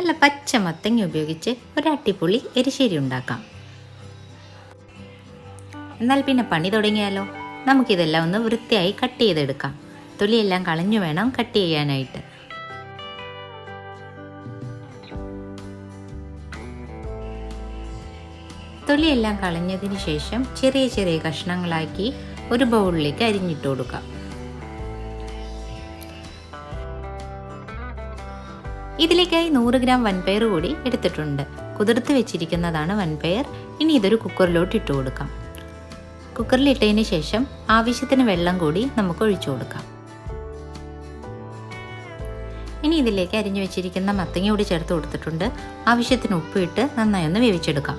നല്ല പച്ച മത്തങ്ങ ഉപയോഗിച്ച് ഒരു അട്ടിപ്പൊളി എരിശ്ശേരി ഉണ്ടാക്കാം. എന്നാൽ പിന്നെ പണി തുടങ്ങിയാലോ? നമുക്കിതെല്ലാം ഒന്ന് വൃത്തിയായി കട്ട് ചെയ്തെടുക്കാം. തൊലിയെല്ലാം കളഞ്ഞു വേണം കട്ട് ചെയ്യാനായിട്ട്. തൊലിയെല്ലാം കളഞ്ഞതിന് ശേഷം ചെറിയ ചെറിയ കഷ്ണങ്ങളാക്കി ഒരു ബൗളിലേക്ക് അരിഞ്ഞിട്ട് കൊടുക്കാം. ഇതിലേക്കായി നൂറ് ഗ്രാം വൻപയർ കൂടി എടുത്തിട്ടുണ്ട്. കുതിർത്ത് വെച്ചിരിക്കുന്നതാണ് വൻപയർ. ഇനി ഇതൊരു കുക്കറിലോട്ട് ഇട്ട് കൊടുക്കാം. കുക്കറിൽ ഇട്ടതിന് ശേഷം ആവശ്യത്തിന് വെള്ളം കൂടി നമുക്ക് ഒഴിച്ചു കൊടുക്കാം. ഇനി ഇതിലേക്ക് അരിഞ്ഞു വെച്ചിരിക്കുന്ന മത്തങ്ങ കൂടി ചേർത്ത് കൊടുത്തിട്ടുണ്ട്. ആവശ്യത്തിന് ഉപ്പിട്ട് നന്നായി ഒന്ന് വേവിച്ചെടുക്കാം.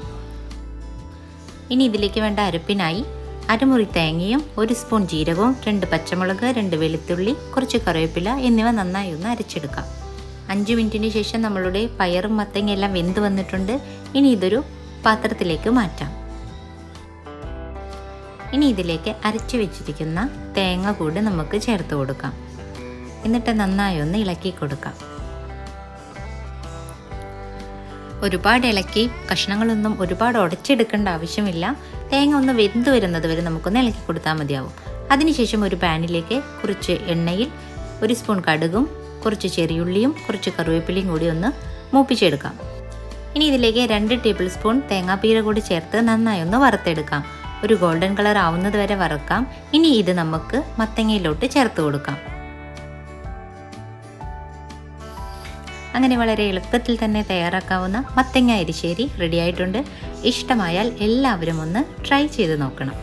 ഇനി ഇതിലേക്ക് വേണ്ട അരപ്പിനായി അരമുറി തേങ്ങയും ഒരു സ്പൂൺ ജീരകവും രണ്ട് പച്ചമുളക് രണ്ട് വെളുത്തുള്ളി കുറച്ച് കറിവേപ്പില എന്നിവ നന്നായി ഒന്ന് അരച്ചെടുക്കാം. അഞ്ച് മിനിറ്റിന് ശേഷം നമ്മളുടെ പയറും മത്തങ്ങയെല്ലാം വെന്ത് വന്നിട്ടുണ്ട്. ഇനി ഇതൊരു പാത്രത്തിലേക്ക് മാറ്റാം. ഇനി ഇതിലേക്ക് അരച്ചു വെച്ചിരിക്കുന്ന തേങ്ങ കൂടി നമുക്ക് ചേർത്ത് കൊടുക്കാം. എന്നിട്ട് നന്നായി ഒന്ന് ഇളക്കി കൊടുക്കാം. ഒരുപാട് ഇളക്കി കഷ്ണങ്ങളൊന്നും ഒരുപാട് ഉടച്ചെടുക്കേണ്ട ആവശ്യമില്ല. തേങ്ങ ഒന്ന് വെന്ത് വരുന്നത് വരെ നമുക്കൊന്ന് ഇളക്കി കൊടുത്താൽ മതിയാവും. അതിനുശേഷം ഒരു പാനിലേക്ക് കുറച്ച് എണ്ണയിൽ ഒരു സ്പൂൺ കടുകും കുറച്ച് ചെറിയുള്ളിയും കുറച്ച് കറിവേപ്പിലയും കൂടി ഒന്ന് മൂപ്പിച്ചെടുക്കാം. ഇനി ഇതിലേക്ക് രണ്ട് ടേബിൾ സ്പൂൺ തേങ്ങാപ്പീര കൂടി ചേർത്ത് നന്നായി ഒന്ന് വറുത്തെടുക്കാം. ഒരു ഗോൾഡൻ കളർ ആവുന്നത് വരെ വറുക്കാം. ഇനി ഇത് നമുക്ക് മത്തങ്ങയിലോട്ട് ചേർത്ത് കൊടുക്കാം. അങ്ങനെ വളരെ എളുപ്പത്തിൽ തന്നെ തയ്യാറാക്കാവുന്ന മത്തങ്ങ എരിശ്ശേരി റെഡിയായിട്ടുണ്ട് ഇഷ്ടമായാൽ എല്ലാവരും ഒന്ന് ട്രൈ ചെയ്ത് നോക്കണം.